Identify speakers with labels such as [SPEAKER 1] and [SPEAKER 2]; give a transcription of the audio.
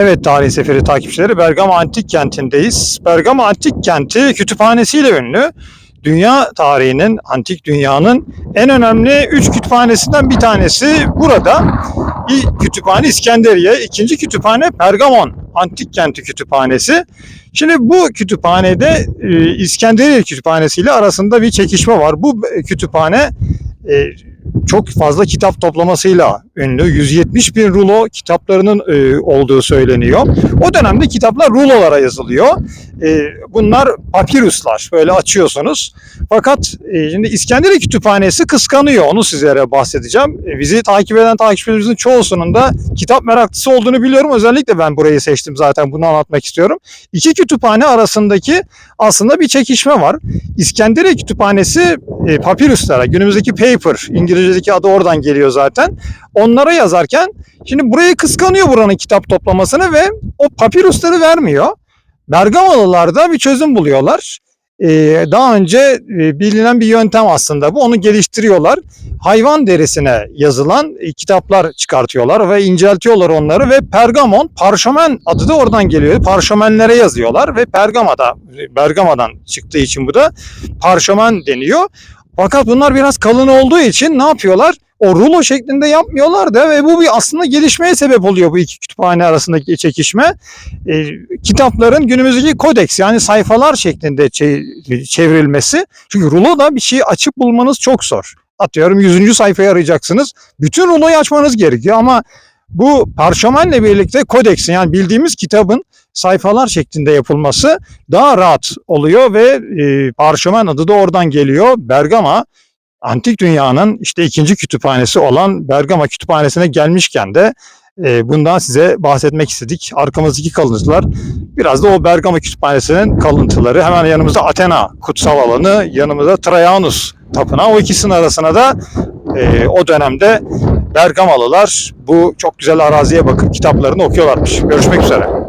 [SPEAKER 1] Evet Tarih Seferi takipçileri Bergama Antik Kenti'ndeyiz. Bergama Antik Kenti kütüphanesiyle ünlü. Dünya tarihinin, antik dünyanın en önemli üç kütüphanesinden bir tanesi burada. İlk kütüphane İskenderiye, ikinci kütüphane Pergamon Antik Kenti Kütüphanesi. Şimdi bu kütüphanede e, İskenderiye Kütüphanesi ile arasında bir çekişme var. Bu e, kütüphane e, çok fazla kitap toplamasıyla ünlü. 170 bin rulo kitaplarının e, olduğu söyleniyor. O dönemde kitaplar rulolara yazılıyor. E, bunlar papirüsler. Böyle açıyorsunuz. Fakat e, şimdi İskenderiye Kütüphanesi kıskanıyor. Onu sizlere bahsedeceğim. E, bizi takip eden takipçilerimizin çoğusunun da kitap meraklısı olduğunu biliyorum. Özellikle ben burayı seçtim zaten. Bunu anlatmak istiyorum. İki kütüphane arasındaki aslında bir çekişme var. İskenderiye Kütüphanesi e, papirüslere, günümüzdeki paper, İngilizce'deki adı oradan geliyor zaten. Onlara yazarken şimdi burayı kıskanıyor buranın kitap toplamasını ve o papirüsleri vermiyor. Bergamalılar da bir çözüm buluyorlar. Ee, daha önce e, bilinen bir yöntem aslında bu. Onu geliştiriyorlar. Hayvan derisine yazılan e, kitaplar çıkartıyorlar ve inceltiyorlar onları ve Pergamon, parşömen adı da oradan geliyor. Parşömenlere yazıyorlar ve Pergama'da, Bergama'dan çıktığı için bu da parşömen deniyor. Fakat bunlar biraz kalın olduğu için ne yapıyorlar? O rulo şeklinde yapmıyorlar da ve bu bir aslında gelişmeye sebep oluyor bu iki kütüphane arasındaki çekişme. E, kitapların günümüzdeki kodeks yani sayfalar şeklinde çe- çevrilmesi. Çünkü rulo da bir şeyi açıp bulmanız çok zor. Atıyorum 100. sayfayı arayacaksınız. Bütün ruloyu açmanız gerekiyor ama bu parşömenle birlikte kodeksin yani bildiğimiz kitabın sayfalar şeklinde yapılması daha rahat oluyor ve e, parşömen adı da oradan geliyor. Bergama antik dünyanın işte ikinci kütüphanesi olan Bergama Kütüphanesi'ne gelmişken de e, bundan size bahsetmek istedik. Arkamızdaki kalıntılar biraz da o Bergama Kütüphanesi'nin kalıntıları. Hemen yanımızda Athena kutsal alanı, yanımızda Trajanus tapınağı. O ikisinin arasına da e, o dönemde Bergamalılar bu çok güzel araziye bakıp kitaplarını okuyorlarmış. Görüşmek üzere.